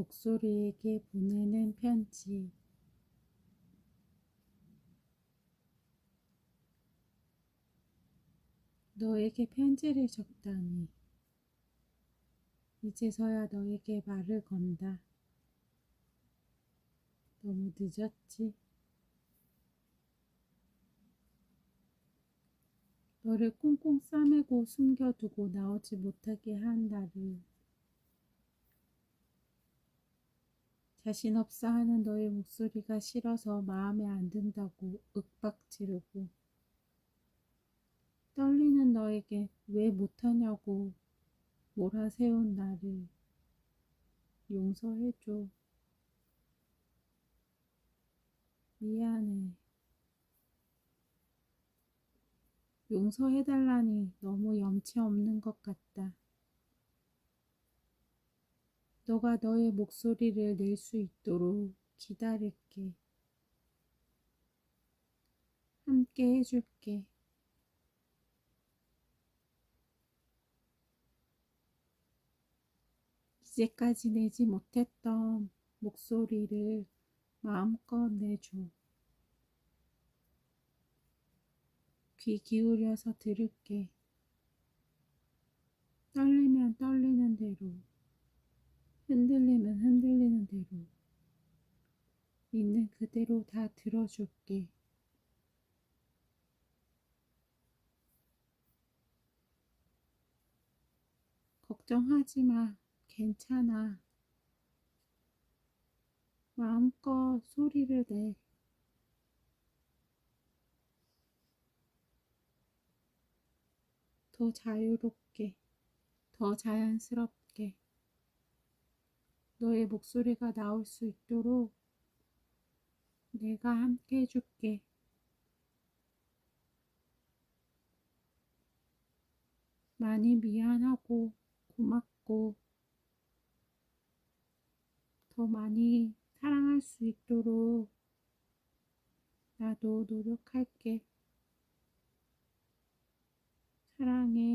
목소리에게 보내는 편지. 너에게 편지를 적다니. 이제서야 너에게 말을 건다. 너무 늦었지? 너를 꽁꽁 싸매고 숨겨두고 나오지 못하게 한 나를 자신 없어 하는 너의 목소리가 싫어서 마음에 안 든다고 윽박 지르고 떨리는 너에게 왜 못하냐고 몰아세운 나를 용서해줘. 미안해. 용서해달라니 너무 염치 없는 것 같다. 너가 너의 목소리를 낼 수 있도록 기다릴게. 함께 해줄게. 이제까지 내지 못했던 목소리를 마음껏 내줘. 귀 기울여서 들을게. 떨리면 떨리는 대로, 흔들리면 흔들리는 대로, 있는 그대로 다 들어줄게. 걱정하지 마. 괜찮아. 마음껏 소리를 내. 더 자유롭게, 더 자연스럽게 너의 목소리가 나올 수 있도록 내가 함께 해줄게. 많이 미안하고 고맙고 더 많이 사랑할 수 있도록 나도 노력할게. 사랑해.